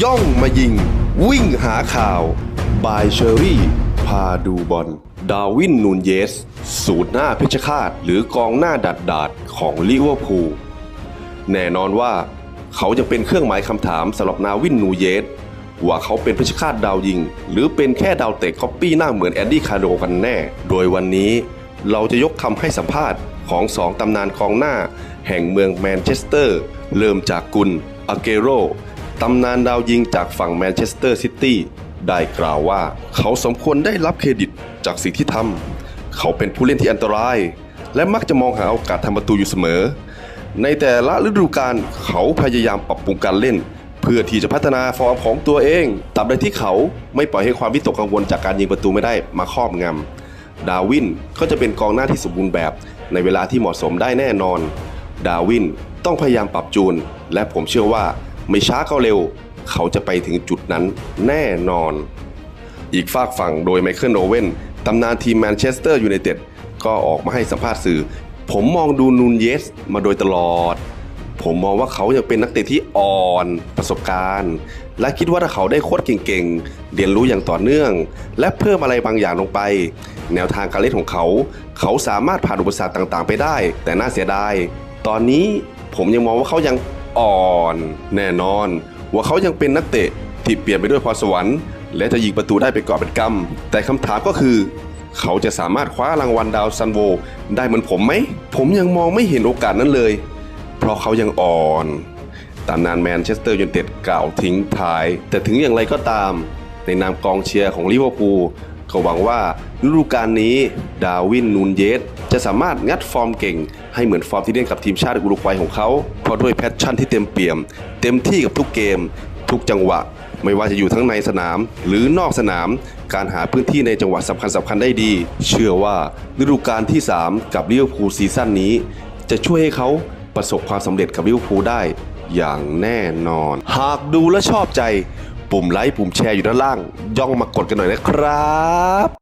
ย่องมายิง วิ่งหาข่าว บายเชอรี่ พาดูบอล ดาวินนูนเยส สูตรหน้าเพชรฆาตหรือกองหน้าดัดดาดของลิเวอร์พูลแน่นอนว่า เขาจะเป็นเครื่องหมายคำถามสำหรับนาวินนูเยส ว่าเขาเป็นเพชรฆาตดาวยิง หรือเป็นแค่ดาวเตะก๊อปปี้หน้าเหมือนแอนดี้คาโดกันแน่ โดยวันนี้เราจะยกคำให้สัมภาษณ์ของสองตำนานกองหน้า แห่งเมืองแมนเชสเตอร์ เริ่มจากกุนอาเกโร ตำนานดาวยิงจากฝั่งแมนเชสเตอร์ซิตี้ได้กล่าวว่าเขาสมควรได้รับเครดิตจากสิ่งที่ทำ เขาเป็นผู้เล่นที่อันตราย และมักจะมองหาโอกาสทำประตูอยู่เสมอ ในแต่ละฤดูกาลเขาพยายามปรับปรุงการเล่น เพื่อที่จะพัฒนาฟอร์มของตัวเองตราบใดที่เขาไม่ปล่อยให้ความวิตกกังวลจากการยิงประตูไม่ได้มาครอบงำดาวินก็จะเป็นกองหน้าที่สมบูรณ์แบบในเวลาที่เหมาะสมได้แน่นอน ดาวินต้องพยายามปรับจูน และผมเชื่อว่า ไม่ช้าก็เร็ว เขาจะไปถึงจุดนั้นแน่นอน อีกฝากฝั่งโดยไมเคิลโอเว่นตำนานทีมแมนเชสเตอร์ยูไนเต็ดก็ออกมาให้สัมภาษณ์สื่อ ผมมองดูนูนเยสมาโดยตลอด ผมมองว่าเขายังเป็นนักเตะที่อ่อนประสบการณ์ และคิดว่าถ้าเขาได้โค้ชเก่งๆเรียนรู้อย่างต่อเนื่อง และเพิ่มอะไรบางอย่างลงไป แนวทางการเล่นของเขา เขาสามารถผ่านอุปสรรคต่างๆ ไปได้ แต่น่าเสียดาย ตอนนี้ผมยังมองว่าเขายัง อ่อน แน่นอน ว่าเขายังเป็นนักเตะที่เปลี่ยนไปด้วยพรสวรรค์ และจะยิงประตูได้เป็นกอบเป็นกำแต่คำถามก็คือ เขาจะสามารถคว้ารางวัลดาวซันโว ได้เหมือนผมไหม ผมยังมองไม่เห็นโอกาสนั้นเลย เพราะเขายังอ่อนตำนานแมนเชสเตอร์ยูไนเต็ดกล่าวทิ้งท้าย แต่ถึงอย่างไรก็ตาม ในนามกองเชียร์ของลิเวอร์พูล ก็หวังว่าฤดูกาลนี้ดาวินนูนเยสจะสามารถงัดฟอร์มเก่ง ให้เหมือนฟอร์มที่เล่นกับทีมชาติอุรุกวัยของเขา เพราะด้วยแพชชั่นที่เต็มเปี่ยม เต็มที่กับทุกเกม ทุกจังหวะ ไม่ว่าจะอยู่ทั้งในสนามหรือนอกสนาม การหาพื้นที่ในจังหวะสำคัญสำคัญได้ดี เชื่อว่าฤดูกาลที่ 3 กับลิเวอร์พูลซีซั่นนี้ จะช่วยให้เขาประสบความสำเร็จกับลิเวอร์พูลได้อย่างแน่นอน หากดูและชอบใจ ปุ่มไลค์ปุ่มแชร์อยู่ด้านล่าง ย่องมากดกันหน่อยนะครับ